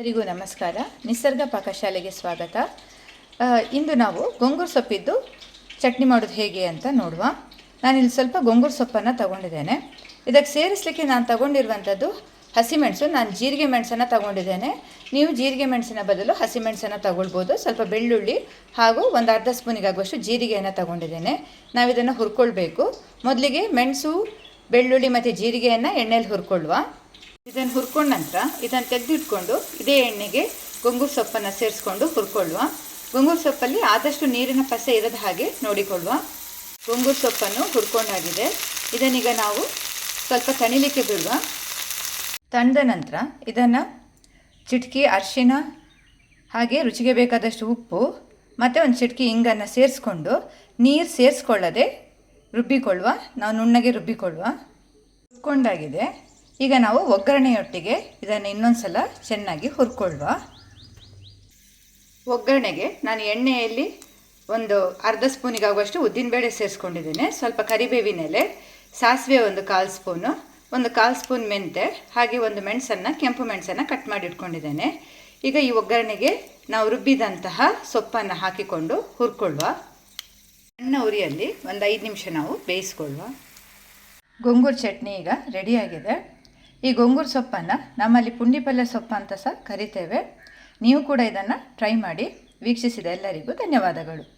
ಎಲ್ಲರಿಗೂ ನಮಸ್ಕಾರ. ನಿಸರ್ಗ ಪಾಕಶಾಲೆಗೆ ಸ್ವಾಗತ. ಇಂದು ನಾವು ಗೊಂಗೂರು ಸೊಪ್ಪಿದ್ದು ಚಟ್ನಿ ಮಾಡೋದು ಹೇಗೆ ಅಂತ ನೋಡುವ. ನಾನಿಲ್ಲಿ ಸ್ವಲ್ಪ ಗೊಂಗೂರು ಸೊಪ್ಪನ್ನು ತಗೊಂಡಿದ್ದೇನೆ. ಇದಕ್ಕೆ ಸೇರಿಸಲಿಕ್ಕೆ ನಾನು ತಗೊಂಡಿರುವಂಥದ್ದು ಹಸಿಮೆಣಸು. ನಾನು ಜೀರಿಗೆ ಮೆಣಸನ್ನು ತಗೊಂಡಿದ್ದೇನೆ. ನೀವು ಜೀರಿಗೆ ಮೆಣಸಿನ ಬದಲು ಹಸಿಮೆಣಸನ್ನು ತಗೊಳ್ಬೋದು. ಸ್ವಲ್ಪ ಬೆಳ್ಳುಳ್ಳಿ ಹಾಗೂ ಒಂದು ಅರ್ಧ ಸ್ಪೂನಿಗಾಗುವಷ್ಟು ಜೀರಿಗೆಯನ್ನು ತಗೊಂಡಿದ್ದೇನೆ. ನಾವಿದನ್ನು ಹುರ್ಕೊಳ್ಬೇಕು. ಮೊದಲಿಗೆ ಮೆಣಸು, ಬೆಳ್ಳುಳ್ಳಿ ಮತ್ತು ಜೀರಿಗೆಯನ್ನು ಎಣ್ಣೆಯಲ್ಲಿ ಹುರ್ಕೊಳ್ಳುವ. ಇದನ್ನು ಹುರ್ಕೊಂಡ ನಂತರ ಇದನ್ನು ತೆಗೆದಿಟ್ಕೊಂಡು ಇದೇ ಎಣ್ಣೆಗೆ ಗೊಂಗೂರು ಸೊಪ್ಪನ್ನು ಸೇರಿಸ್ಕೊಂಡು ಹುರ್ಕೊಳ್ಳುವ. ಗೊಂಗೂರು ಸೊಪ್ಪಲ್ಲಿ ಆದಷ್ಟು ನೀರಿನ ಪಸೆ ಇರದ ಹಾಗೆ ನೋಡಿಕೊಳ್ಳುವ. ಗೊಂಗೂರು ಸೊಪ್ಪನ್ನು ಹುರ್ಕೊಂಡಾಗಿದೆ ಇದನ್ನೀಗ ನಾವು ಸ್ವಲ್ಪ ತಣಿಲಿಕ್ಕೆ ಬಿಡುವ. ತಣ್ಣದ ನಂತರ ಇದನ್ನು ಚಿಟಕಿ, ಅರಿಶಿನ, ಹಾಗೆ ರುಚಿಗೆ ಬೇಕಾದಷ್ಟು ಉಪ್ಪು, ಮತ್ತು ಒಂದು ಚಿಟಕಿ ಇಂಗನ್ನು ಸೇರಿಸ್ಕೊಂಡು ನೀರು ಸೇರಿಸ್ಕೊಳ್ಳದೆ ರುಬ್ಬಿಕೊಳ್ಳುವ. ನಾವು ನುಣ್ಣಗೆ ರುಬ್ಬಿಕೊಳ್ಳುವ. ಹುರ್ಕೊಂಡಾಗಿದೆ ಈಗ ನಾವು ಒಗ್ಗರಣೆಯೊಟ್ಟಿಗೆ ಇದನ್ನು ಇನ್ನೊಂದು ಸಲ ಚೆನ್ನಾಗಿ ಹುರ್ಕೊಳ್ಳುವ. ಒಗ್ಗರಣೆಗೆ ನಾನು ಎಣ್ಣೆಯಲ್ಲಿ ಒಂದು ಅರ್ಧ ಸ್ಪೂನಿಗಾಗುವಷ್ಟು ಉದ್ದಿನಬೇಳೆ ಸೇರಿಸ್ಕೊಂಡಿದ್ದೇನೆ. ಸ್ವಲ್ಪ ಕರಿಬೇವಿನ ಎಲೆ, ಸಾಸಿವೆ ಒಂದು ಕಾಲು ಸ್ಪೂನು, ಒಂದು ಕಾಲು ಸ್ಪೂನ್ ಮೆಂತೆ ಹಾಗೆ ಒಂದು ಮೆಣಸನ್ನು, ಕೆಂಪು ಮೆಣಸನ್ನು ಕಟ್ ಮಾಡಿ ಇಟ್ಕೊಂಡಿದ್ದೇನೆ. ಈಗ ಈ ಒಗ್ಗರಣೆಗೆ ನಾವು ರುಬ್ಬಿದಂತಹ ಸೊಪ್ಪನ್ನು ಹಾಕಿಕೊಂಡು ಹುರ್ಕೊಳ್ಳುವ. ಸಣ್ಣ ಉರಿಯಲ್ಲಿ ಒಂದು ಐದು ನಿಮಿಷ ನಾವು ಬೇಯಿಸ್ಕೊಳ್ಳುವ. ಗೊಂಗೂರು ಚಟ್ನಿ ಈಗ ರೆಡಿಯಾಗಿದೆ ಈ ಗೊಂಗೂರು ಸೊಪ್ಪನ್ನು ನಮ್ಮಲ್ಲಿ ಪುಂಡಿ ಪಲ್ಯ ಸೊಪ್ಪು ಅಂತ ಸಹ ಕರಿತೇವೆ. ನೀವು ಕೂಡ ಇದನ್ನು ಟ್ರೈ ಮಾಡಿ ವೀಕ್ಷಿಸಿದ ಎಲ್ಲರಿಗೂ ಧನ್ಯವಾದಗಳು.